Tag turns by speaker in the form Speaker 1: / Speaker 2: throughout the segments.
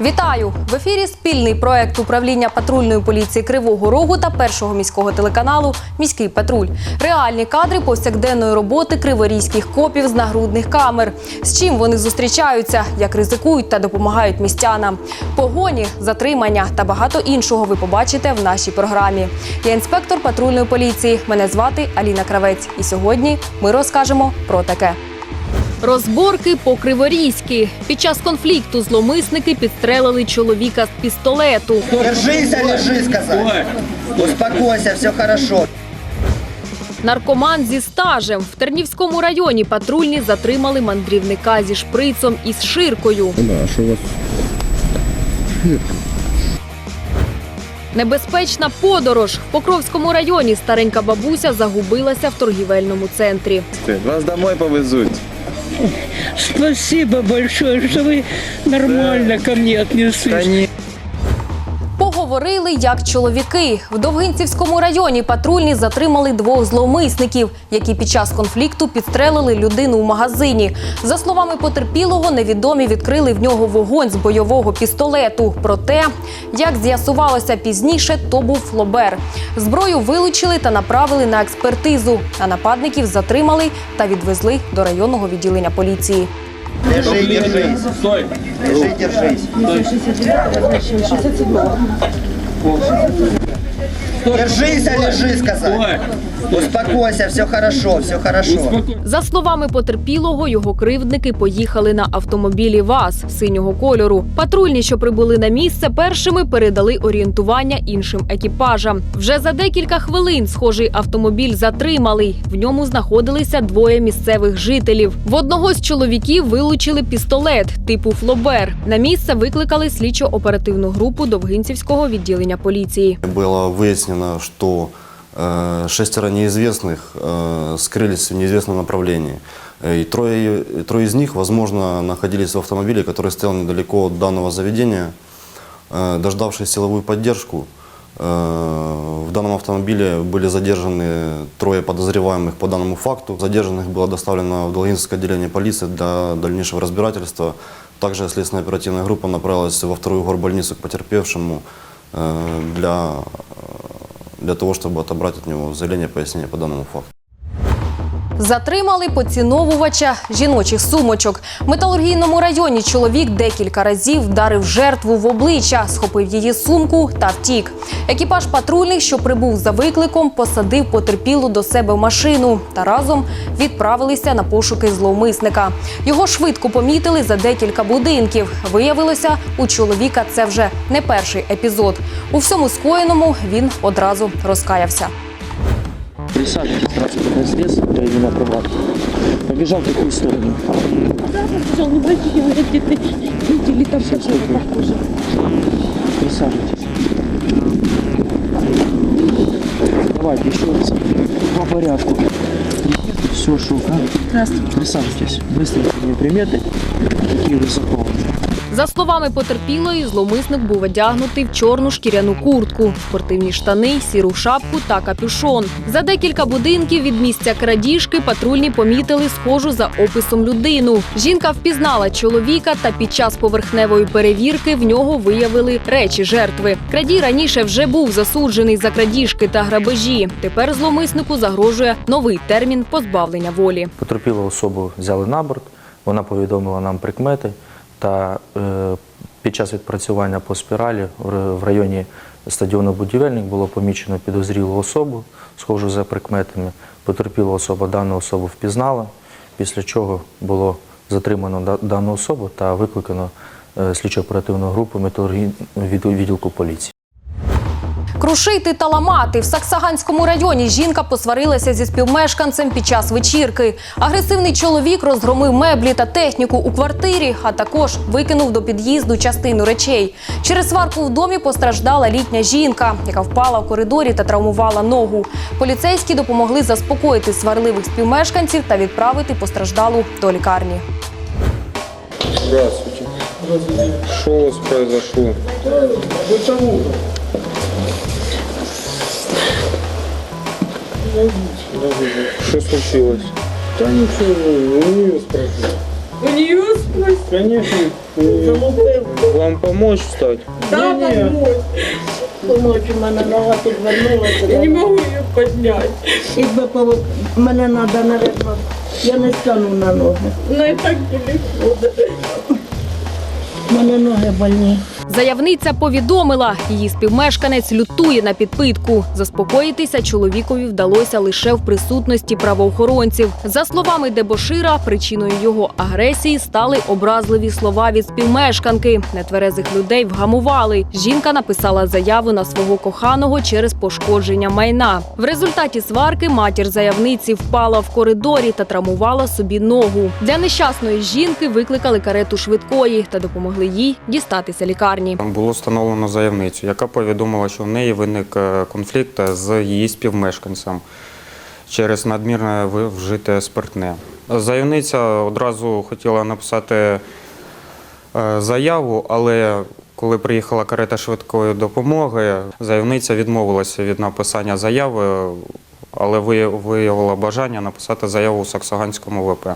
Speaker 1: Вітаю! В ефірі спільний проект управління патрульної поліції Кривого Рогу та першого міського телеканалу Міський патруль. Реальні кадри повсякденної роботи криворізьких копів з нагрудних камер. З чим вони зустрічаються, як ризикують та допомагають містянам. Погоні, затримання та багато іншого ви побачите в нашій програмі. Я інспектор патрульної поліції. Мене звати Аліна Кравець. І сьогодні ми розкажемо про таке. Розборки по Криворізьки. Під час конфлікту зломисники підстрелили чоловіка з пістолету.
Speaker 2: Держись, а лежи, сказать. Успокойся, все хорошо.
Speaker 1: Наркоман зі стажем в Тернівському районі патрульні затримали мандрівника зі шприцом і з ширкою.
Speaker 3: Що у вас
Speaker 1: Небезпечна подорож в Покровському районі. Старенька бабуся загубилася в торгівельному центрі.
Speaker 3: вас домой повезуть.
Speaker 4: Спасибо большое, что вы нормально ко мне отнеслись.
Speaker 1: Поговорили як чоловіки. В Довгинцівському районі патрульні затримали двох зловмисників, які під час конфлікту підстрелили людину в магазині. За словами потерпілого, невідомі відкрили в нього вогонь з бойового пістолету. Проте, як з'ясувалося пізніше, то був флобер. Зброю вилучили та направили на експертизу. А нападників затримали та відвезли до районного відділення поліції.
Speaker 2: Лежи, держись. Стой. Лежи, держись. Стой. 69-го, 67-го. Держися, лежи, сказав. Успокойся, все хорошо, все хорошо.
Speaker 1: За словами потерпілого, його кривдники поїхали на автомобілі ВАЗ синього кольору. Патрульні, що прибули на місце, першими передали орієнтування іншим екіпажам. Вже за декілька хвилин схожий автомобіль затримали. В ньому знаходилися двоє місцевих жителів. В одного з чоловіків вилучили пістолет типу Флобер. На місце викликали слідчо-оперативну групу Довгинцівського відділення поліції.
Speaker 5: Було выяснено, что э, шестеро неизвестных э, скрылись в неизвестном направлении. Э, И трое, трое из них, возможно, находились в автомобиле, который стоял недалеко от данного заведения. Дождавшись силовую поддержку, в данном автомобиле были задержаны трое подозреваемых по данному факту. Задержанных было доставлено в Долгинское отделение полиции для дальнейшего разбирательства. Также следственная оперативная группа направилась во вторую горбольницу к потерпевшему для, для того, чтобы отобрать от него заявление пояснения по данному факту.
Speaker 1: Затримали поціновувача жіночих сумочок. В металургійному районі чоловік декілька разів вдарив жертву в обличчя, схопив її сумку та втік. Екіпаж патрульних, що прибув за викликом, посадив потерпілу до себе машину та разом відправилися на пошуки зловмисника. Його швидко помітили за декілька будинків. Виявилося, у чоловіка це вже не перший епізод. У всьому скоєному він одразу розкаявся.
Speaker 4: Присаживайтесь, транспортное средство, именно права. Побежал в какую сторону?
Speaker 6: Побежал, не бойтесь, где ты видели там что-то похоже.
Speaker 4: Присаживайтесь. Давайте еще раз. По порядку. Все, шука.
Speaker 6: Здравствуйте.
Speaker 4: Присаживайтесь. Быстренько мне приметы. Какие вы заполнили.
Speaker 1: За словами потерпілої, зломисник був одягнутий в чорну шкіряну куртку, спортивні штани, сіру шапку та капюшон. За декілька будинків від місця крадіжки патрульні помітили схожу за описом людину. Жінка впізнала чоловіка, та під час поверхневої перевірки в нього виявили речі жертви. Крадій раніше вже був засуджений за крадіжки та грабежі. Тепер зломиснику загрожує новий термін позбавлення волі.
Speaker 7: Потерпілу особу взяли на борт, вона повідомила нам прикмети, та е, під час відпрацювання по спіралі в районі стадіону Будівельник було помічено підозрілу особу, схожу за прикметами. Потерпіла особа дану особу впізнала, після чого було затримано дану особу та викликано е, слідчо-оперативну групу металургійного відділку поліції.
Speaker 1: Крушити та ламати в Саксаганському районі жінка посварилася зі співмешканцем під час вечірки. Агресивний чоловік розгромив меблі та техніку у квартирі, а також викинув до під'їзду частину речей. Через сварку в домі постраждала літня жінка, яка впала в коридорі та травмувала ногу. Поліцейські допомогли заспокоїти сварливих співмешканців та відправити постраждалу до лікарні.
Speaker 8: Здравствуйте. Что у вас произошло? Что случилось?
Speaker 6: Да ничего, у нее спрошу. У нее спросил.
Speaker 8: Конечно. Вам помочь встать?
Speaker 6: Да, помочь.
Speaker 9: Ночі в мене нога підвернулася.
Speaker 6: Я не могу ее поднять.
Speaker 9: Якби повод... мене треба, наверно, я не стану на ноги.
Speaker 6: Но и так далеко.
Speaker 9: У мене ноги больні.
Speaker 1: Заявниця повідомила, її співмешканець лютує на підпитку. Заспокоїтися чоловікові вдалося лише в присутності правоохоронців. За словами Дебошира, причиною його агресії стали образливі слова від співмешканки. Нетверезих людей вгамували. Жінка написала заяву на свого коханого через пошкодження майна. В результаті сварки матір заявниці впала в коридорі та травмувала собі ногу. Для нещасної жінки викликали карету швидкої та допомогли їй дістатися лікарні.
Speaker 10: Було встановлено заявницю, яка повідомила, що в неї виник е, конфлікт з її співмешканцем через надмірне вжите спиртне. Заявниця одразу хотіла написати е, заяву, але коли приїхала карета швидкої допомоги, заявниця відмовилася від написання заяви, але виявила бажання написати заяву у Саксаганському ВП.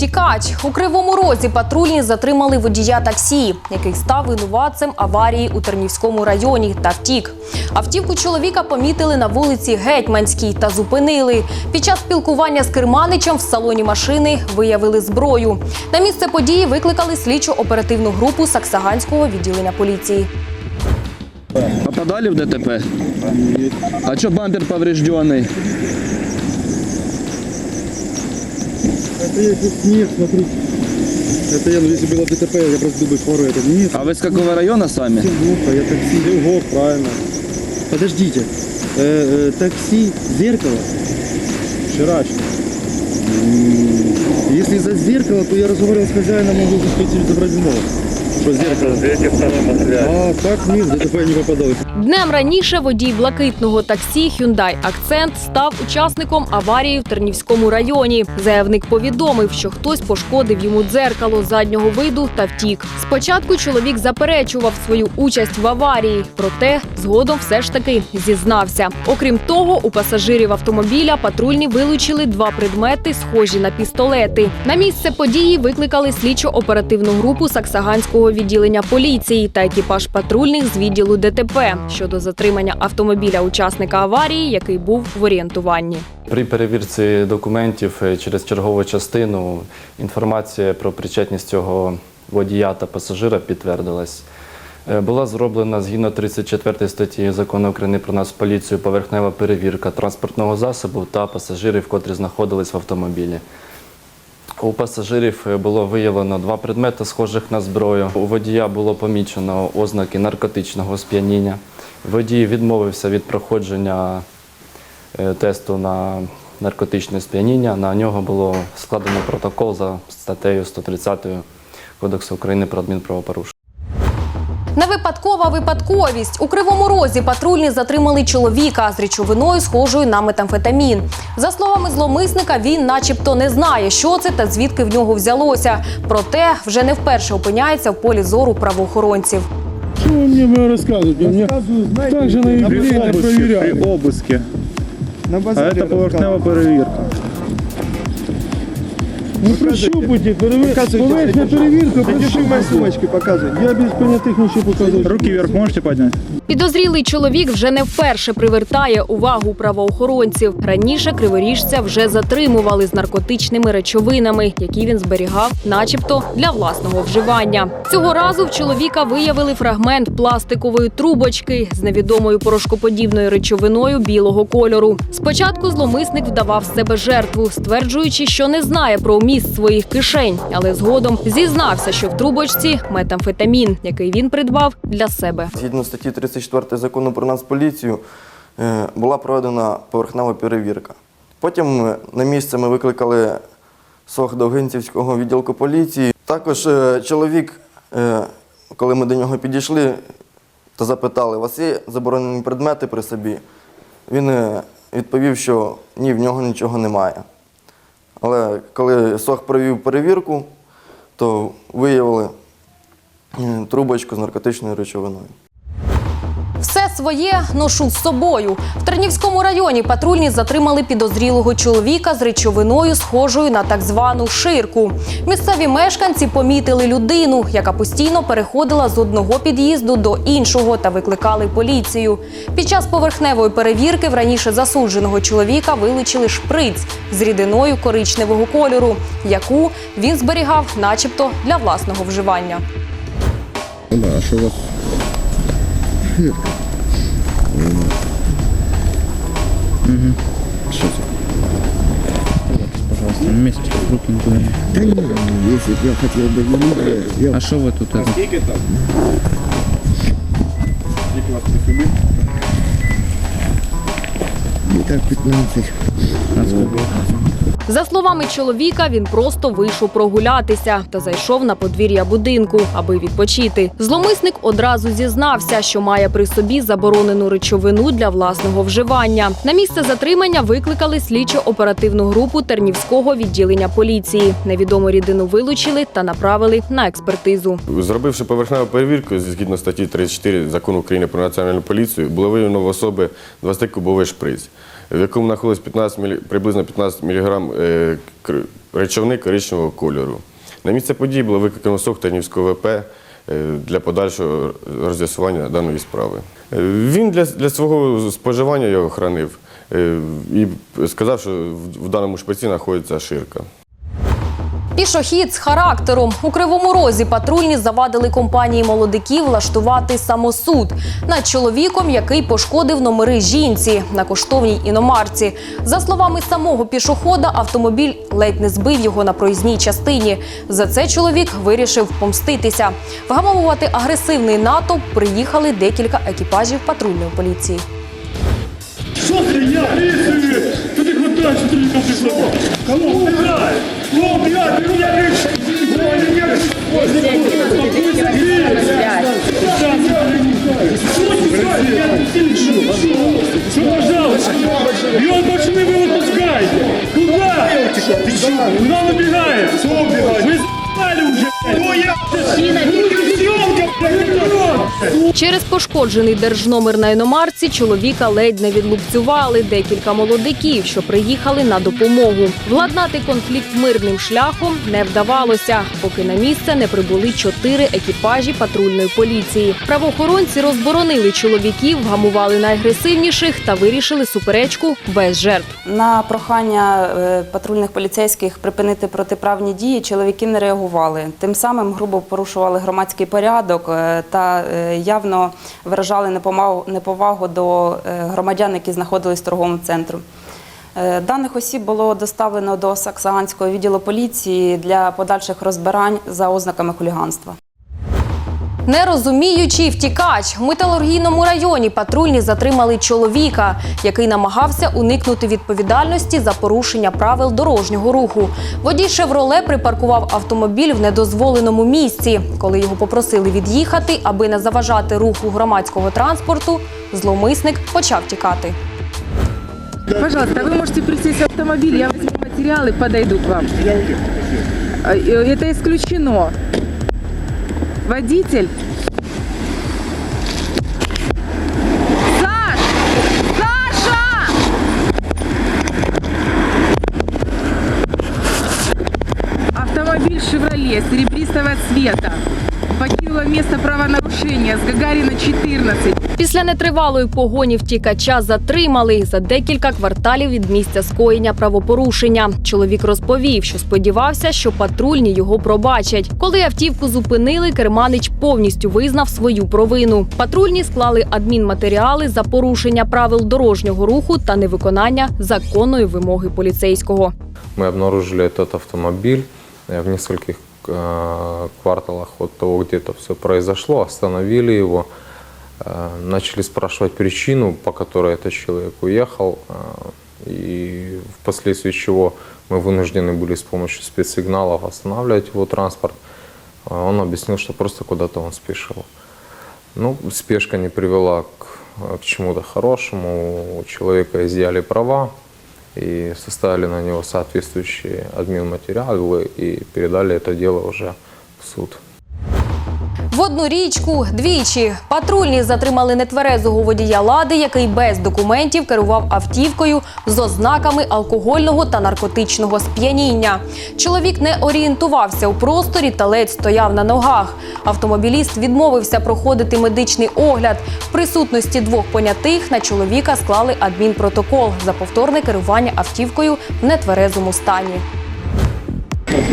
Speaker 1: Втікач у кривому розі патрульні затримали водія таксі, який став винуватцем аварії у Тернівському районі та втік. Автівку чоловіка помітили на вулиці Гетьманській та зупинили. Під час спілкування з керманичем в салоні машини виявили зброю. На місце події викликали слідчо-оперативну групу Саксаганського відділення поліції.
Speaker 4: Попадали в ДТП? А что бампер поврежденный?
Speaker 8: Это я здесь нет, смотри. Это я, ну, если было ДТП, я просто бы фору это нет.
Speaker 4: А вы с какого района сами?
Speaker 8: Глухо, я такси, Львов, правильно. Подождите, Э, э, такси, зеркало, вчерашнее. М, Если за зеркало, то я разговаривал с хозяином, могу захотеть забрать бумагу. Что зеркало? А, так нет, ДТП не попадал.
Speaker 1: Днем раніше водій блакитного таксі Hyundai Accent став учасником аварії в Тернівському районі. Заявник повідомив, що хтось пошкодив йому дзеркало заднього виду та втік. Спочатку чоловік заперечував свою участь в аварії, проте згодом все ж таки зізнався. Окрім того, у пасажирів автомобіля патрульні вилучили два предмети, схожі на пістолети. На місце події викликали слідчо-оперативну групу Саксаганського відділення поліції та екіпаж патрульних з відділу ДТП щодо затримання автомобіля учасника аварії, який був в орієнтуванні.
Speaker 11: При перевірці документів е, через чергову частину інформація про причетність цього водія та пасажира підтвердилась. Е, Була зроблена згідно 34 статті Закону України про нас поліцію поверхнева перевірка транспортного засобу та пасажирів, котрі знаходились в автомобілі. У пасажирів е, було виявлено два предмети, схожих на зброю. У водія було помічено ознаки наркотичного сп'яніння. Водій відмовився від проходження е, тесту на наркотичне сп'яніння. На нього було складено протокол за статтею 130 Кодексу України про адмінправопорушення.
Speaker 1: Невипадкова випадковість у кривому розі патрульні затримали чоловіка з речовиною, схожою на метамфетамін. За словами зломисника, він, начебто, не знає, що це та звідки в нього взялося. Проте вже не вперше опиняється в полі зору правоохоронців.
Speaker 8: Что вы мне вы рассказываете? Мне так же на юбилейно проверяли.
Speaker 3: При обыске.
Speaker 8: А это поверхнева перевірка. Ну прощупайте, перевірка. Поверхня перевірка, прощупайте. сумочки показывай. Я без понятых ничего показывать. Руки вверх можете поднять?
Speaker 1: Підозрілий чоловік вже не вперше привертає увагу правоохоронців. Раніше криворіжця вже затримували з наркотичними речовинами, які він зберігав, начебто для власного вживання. Цього разу в чоловіка виявили фрагмент пластикової трубочки з невідомою порошкоподібною речовиною білого кольору. Спочатку зломисник вдавав себе жертву, стверджуючи, що не знає про вміст своїх кишень, але згодом зізнався, що в трубочці метамфетамін, який він придбав для себе.
Speaker 5: Згідно статті 34 закону про Нацполіцію е, була проведена поверхнева перевірка. Потім на місце ми викликали СОГ Довгинцівського відділку поліції. Також е, чоловік, е, коли ми до нього підійшли та запитали, у вас є заборонені предмети при собі, він відповів, що ні, в нього нічого немає. Але коли СОГ провів перевірку, то виявили трубочку з наркотичною речовиною.
Speaker 1: Своє ношу з собою. В Тернівському районі патрульні затримали підозрілого чоловіка з речовиною, схожою на так звану ширку. Місцеві мешканці помітили людину, яка постійно переходила з одного під'їзду до іншого та викликали поліцію. Під час поверхневої перевірки в раніше засудженого чоловіка вилучили шприц з рідиною коричневого кольору, яку він зберігав, начебто, для власного вживання.
Speaker 8: А що у? Що це? Пожалуйста, на месте, чтобы руки никуда не...
Speaker 2: Да не, если бы я хотел бы немного, я
Speaker 8: А що ви тут? это?
Speaker 3: Скільки там? Скільки вас при собі?
Speaker 2: не так 15.
Speaker 1: За словами чоловіка, він просто вийшов прогулятися та зайшов на подвір'я будинку, аби відпочити. Зломисник одразу зізнався, що має при собі заборонену речовину для власного вживання. На місце затримання викликали слідчо-оперативну групу Тернівського відділення поліції. Невідому рідину вилучили та направили на експертизу.
Speaker 12: Зробивши поверхневу перевірку згідно статті 34 закону України про національну поліцію, було виявлено в особи 20-кубовий шприц, в якому знаходилось 15 мілі- приблизно 15 мг речовини коричневого кольору. На місце події було викликано СОК Тернівського ВП е, для подальшого роз'ясування даної справи. Е, Він для, для свого споживання його хранив е, і сказав, що в даному шприці знаходиться ширка.
Speaker 1: Пішохід з характером у кривому розі патрульні завадили компанії молодиків влаштувати самосуд над чоловіком, який пошкодив номери жінці на коштовній іномарці. За словами самого пішохода, автомобіль ледь не збив його на проїзній частині. За це чоловік вирішив помститися. Вгамовувати агресивний натовп приїхали декілька екіпажів патрульної поліції.
Speaker 8: Що ти я? Ти ти пішов. Кого убігай? Кого убігай? Ти мене Что, пожалуйста? И он больше не вы выпускаете. Куда? Ты что? Куда он убегает? Что убегает? Вы за***ли уже. Ну я... Съемка, блядь,
Speaker 1: Через пошкоджений держномер на іномарці чоловіка ледь не відлупцювали декілька молодиків, що приїхали на допомогу. Владнати конфлікт мирним шляхом не вдавалося, поки на місце не прибули чотири екіпажі патрульної поліції. Правоохоронці розборонили чоловіків, вгамували найагресивніших та вирішили суперечку без жертв.
Speaker 13: На прохання е, патрульних поліцейських припинити протиправні дії чоловіки не реагували. Тим самим грубо порушували громадський порядок е, та е, явно виражали неповагу до е, громадян, які знаходились в торговому центру. Е, Даних осіб було доставлено до Саксаганського відділу поліції для подальших розбирань за ознаками хуліганства.
Speaker 1: Нерозуміючий втікач в металургійному районі патрульні затримали чоловіка, який намагався уникнути відповідальності за порушення правил дорожнього руху. Водій Шевроле припаркував автомобіль в недозволеному місці. Коли його попросили від'їхати, аби не заважати руху громадського транспорту, зловмисник почав тікати.
Speaker 6: Пожалуйста, вы можете присесть в автомобиль, я возьму материалы, подойду к вам. А, э, Это исключено. Водитель. Саш! Саша! Автомобиль «Шевроле» серебристого цвета. Покинула место правонарушения с Гагарина 14.
Speaker 1: Після нетривалої погоні втікача затримали за декілька кварталів від місця скоєння правопорушення. Чоловік розповів, що сподівався, що патрульні його пробачать. Коли автівку зупинили, керманич повністю визнав свою провину. Патрульні склали адмінматеріали за порушення правил дорожнього руху та невиконання законної вимоги поліцейського.
Speaker 14: Мы обнаружили этот автомобиль э, в нескольких э, кварталах от того, где это все произошло, остановили его, э, начали спрашивать причину, по которой этот человек уехал, э, и впоследствии чего мы вынуждены были с помощью спецсигналов останавливать его транспорт. Э, Он объяснил, что просто куда-то он спешил. Ну, спешка не привела к, э, к чему-то хорошему. У человека изъяли права и составили на него соответствующие админматериалы и передали это дело уже в суд.
Speaker 1: В одну річку двічі патрульні затримали нетверезого водія лади, який без документів керував автівкою з ознаками алкогольного та наркотичного сп'яніння. Чоловік не орієнтувався у просторі та ледь стояв на ногах. Автомобіліст відмовився проходити медичний огляд. В присутності двох понятих на чоловіка склали адмінпротокол за повторне керування автівкою в нетверезому стані.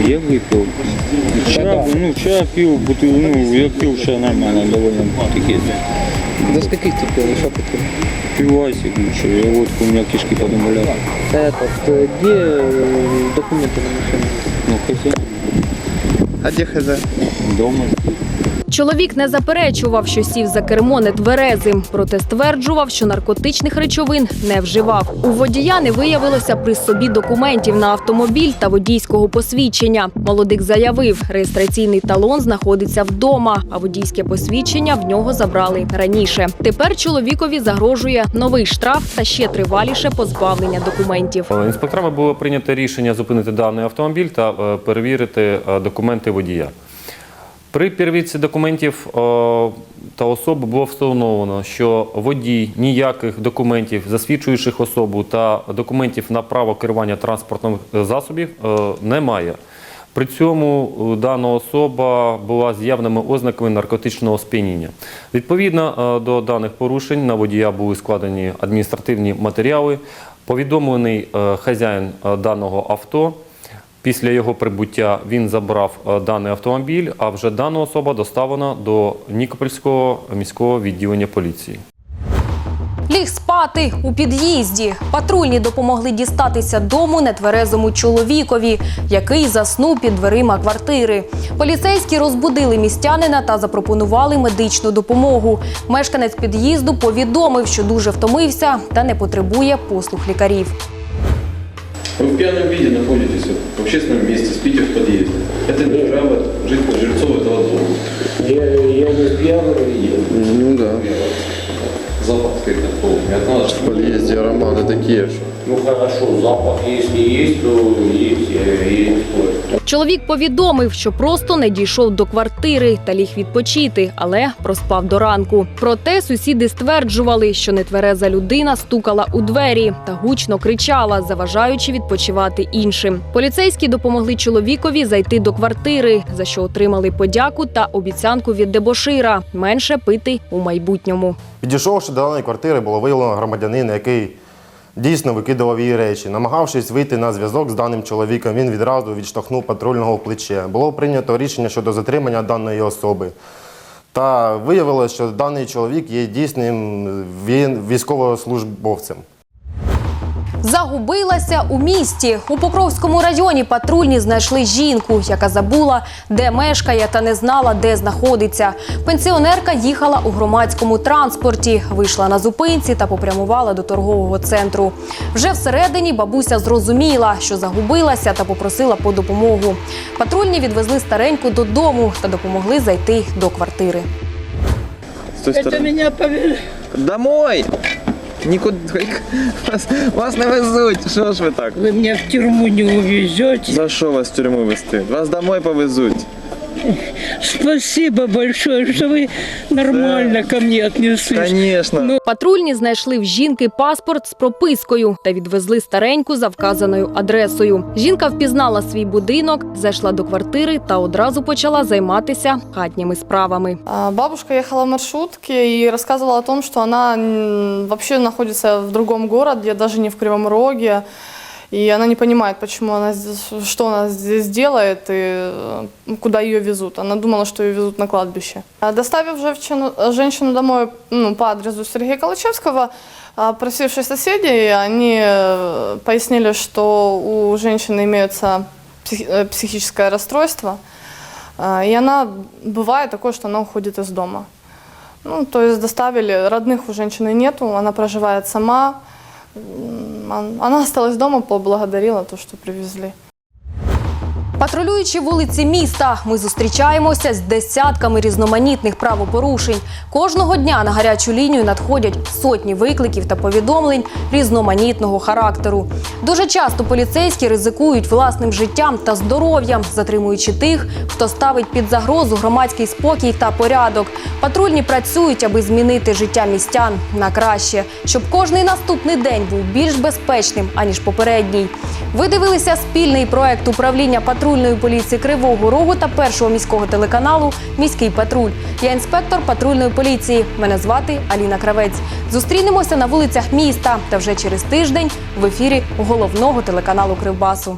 Speaker 8: Я выпил. Вчера, ну, вчера пил бутылку, ну, я пил вчера нормально, довольно таки.
Speaker 4: До скольких ти пив? Що ти
Speaker 8: Пивасик, ну, что, я водку, у меня кишки болят.
Speaker 4: Этот, где э, документы на машину?
Speaker 8: Ну, хотя
Speaker 3: А где хз?
Speaker 8: дома.
Speaker 1: Чоловік не заперечував, що сів за кермо нетверезим, проте стверджував, що наркотичних речовин не вживав. У водія не виявилося при собі документів на автомобіль та водійського посвідчення. Молодик заявив, реєстраційний талон знаходиться вдома, а водійське посвідчення в нього забрали раніше. Тепер чоловікові загрожує новий штраф та ще триваліше позбавлення документів.
Speaker 15: Е, Інспекторами було прийнято рішення зупинити даний автомобіль та е, перевірити е, документи водія. При перевірці документів е, та особи було встановлено, що водій ніяких документів, засвідчуючих особу та документів на право керування транспортним е, засобів е, не має. При цьому дана особа була з явними ознаками наркотичного сп'яніння. Відповідно до даних порушень на водія були складені адміністративні матеріали. Повідомлений хазяїн даного авто. Після його прибуття він забрав е, даний автомобіль, а вже дана особа доставлена до Нікопольського міського відділення поліції.
Speaker 1: Ліг спати у під'їзді. Патрульні допомогли дістатися дому нетверезому чоловікові, який заснув під дверима квартири. Поліцейські розбудили містянина та запропонували медичну допомогу. Мешканець під'їзду повідомив, що дуже втомився та не потребує послуг лікарів.
Speaker 16: Вы в пьяном виде находитесь в общественном месте, спите в подъезде. Это не право жильцов этого дома. Я, я не в пьяном виде.
Speaker 3: Ну да.
Speaker 16: Запах стоит от нас
Speaker 3: В подъезде ароматы такие же.
Speaker 16: Ну хорошо, запах если есть, то есть, я, я не спорю.
Speaker 1: Чоловік повідомив, що просто не дійшов до квартири та ліг відпочити, але проспав до ранку. Проте сусіди стверджували, що нетвереза людина стукала у двері та гучно кричала, заважаючи відпочивати іншим. Поліцейські допомогли чоловікові зайти до квартири, за що отримали подяку та обіцянку від дебошира менше пити у майбутньому.
Speaker 17: Підійшовши до даної квартири, було виявлено громадянина, який дійсно викидував її речі. Намагавшись вийти на зв'язок з даним чоловіком, він відразу відштовхнув патрульного плече. Було прийнято рішення щодо затримання даної особи. Та виявилося, що даний чоловік є дійсним військовослужбовцем.
Speaker 1: Загубилася у місті. У Покровському районі патрульні знайшли жінку, яка забула, де мешкає та не знала, де знаходиться. Пенсіонерка їхала у громадському транспорті, вийшла на зупинці та попрямувала до торгового центру. Вже всередині бабуся зрозуміла, що загубилася та попросила по допомогу. Патрульні відвезли стареньку додому та допомогли зайти до квартири.
Speaker 3: Стороны.
Speaker 9: меня повели.
Speaker 3: Домой! Никуда. Вас, вас не везуть. Що ж ви так?
Speaker 9: Вы мене в тюрьму не увезете.
Speaker 3: За що вас в тюрму везти? Вас домой повезуть.
Speaker 9: Спасибо большое, что вы нормально ко мне отнеслись.
Speaker 3: Конечно.
Speaker 1: Патрульні знайшли в жінки паспорт з пропискою та відвезли стареньку за вказаною адресою. Жінка впізнала свій будинок, зайшла до квартири та одразу почала займатися хатніми справами.
Speaker 18: Бабушка ехала в маршрутке и рассказывала о том, что она м, вообще находится в другом городе, даже не в Кривом Роге. И она не понимает, почему она здесь, что она здесь делает и э, куда ее везут. Она думала, что ее везут на кладбище. А Доставив женщину, женщину домой ну, по адресу Сергея Калачевского, а, просившие соседей, они э, пояснили, что у женщины имеется э, психическое расстройство. И она, бывает такое, что она уходит из дома. Ну, то есть доставили, родных у женщины нету, она проживает сама. Она осталась дома, поблагодарила то, что привезли.
Speaker 1: Патрулюючи вулиці міста, ми зустрічаємося з десятками різноманітних правопорушень. Кожного дня на гарячу лінію надходять сотні викликів та повідомлень різноманітного характеру. Дуже часто поліцейські ризикують власним життям та здоров'ям, затримуючи тих, хто ставить під загрозу громадський спокій та порядок. Патрульні працюють, аби змінити життя містян на краще, щоб кожний наступний день був більш безпечним аніж попередній. Ви дивилися спільний проект управління патрульної поліції Кривого Рогу та першого міського телеканалу Міський патруль. Я інспектор патрульної поліції. Мене звати Аліна Кравець. Зустрінемося на вулицях міста та вже через тиждень в ефірі головного телеканалу Кривбасу.